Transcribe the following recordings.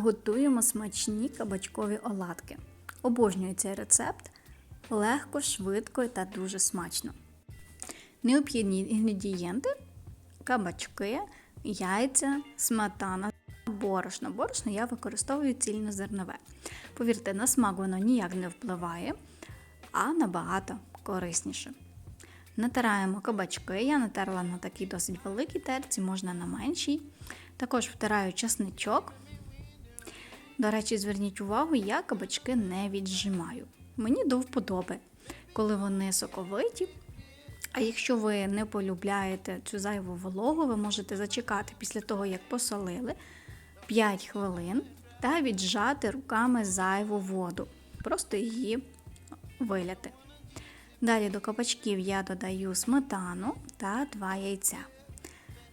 Готуємо смачні кабачкові оладки. Обожнюю цей рецепт. Легко, швидко та дуже смачно. Необхідні інгредієнти: кабачки, яйця, сметана, борошно. Борошно я використовую цільнозернове. Повірте, на смак воно ніяк не впливає, а набагато корисніше. Натираємо кабачки. Я натерла на такій досить великій терці, можна на меншій. Також втираю часничок. До речі, зверніть увагу, я кабачки не віджимаю. Мені до вподоби, коли вони соковиті. А якщо ви не полюбляєте цю зайву вологу, ви можете зачекати після того, як посолили 5 хвилин та віджати руками зайву воду. Просто її виляти. Далі до кабачків я додаю сметану та 2 яйця.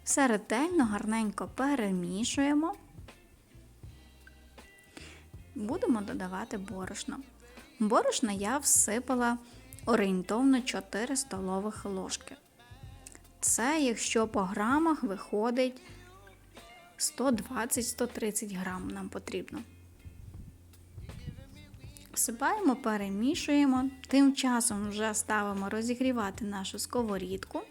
Все ретельно, гарненько перемішуємо. Будемо додавати борошно. Борошна я всипала орієнтовно 4 столових ложки. Це, якщо по грамах виходить 120-130 грам нам потрібно. Всипаємо, перемішуємо. Тим часом вже ставимо розігрівати нашу сковорідку,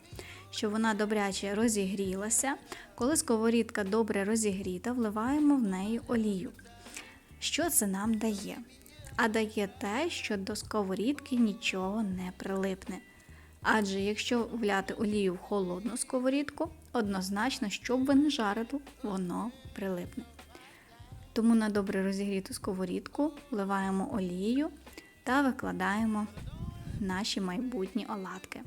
щоб вона добряче розігрілася. Коли сковорідка добре розігріта, вливаємо в неї олію. Що це нам дає? А дає те, що до сковорідки нічого не прилипне. Адже якщо вляти олію в холодну сковорідку, однозначно, щоб ви не жарили, воно прилипне. Тому на добре розігріту сковорідку вливаємо олію та викладаємо наші майбутні оладки.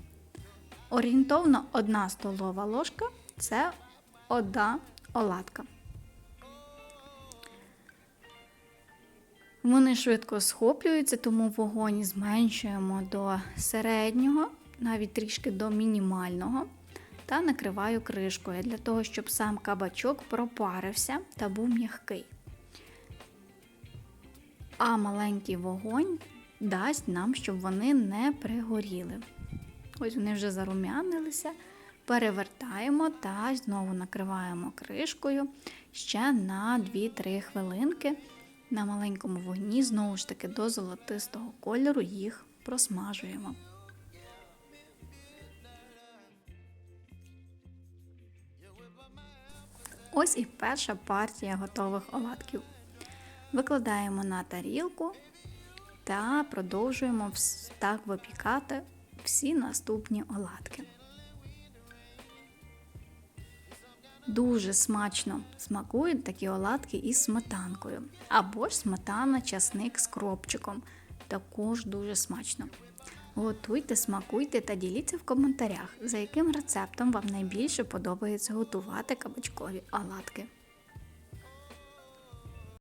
Орієнтовно 1 столова ложка це одна оладка. Вони швидко схоплюються, тому вогонь зменшуємо до середнього, навіть трішки до мінімального, та накриваю кришкою для того, щоб сам кабачок пропарився та був м'який. А маленький вогонь дасть нам, щоб вони не пригоріли. Ось вони вже зарум'янилися. Перевертаємо та знову накриваємо кришкою ще на 2-3 хвилинки. На маленькому вогні, знову ж таки, до золотистого кольору їх просмажуємо. Ось і перша партія готових оладків. Викладаємо на тарілку та продовжуємо так випікати всі наступні оладки. Дуже смачно смакують такі оладки із сметанкою. Або ж сметана, часник з кропчиком. Також дуже смачно. Готуйте, смакуйте та діліться в коментарях, за яким рецептом вам найбільше подобається готувати кабачкові оладки.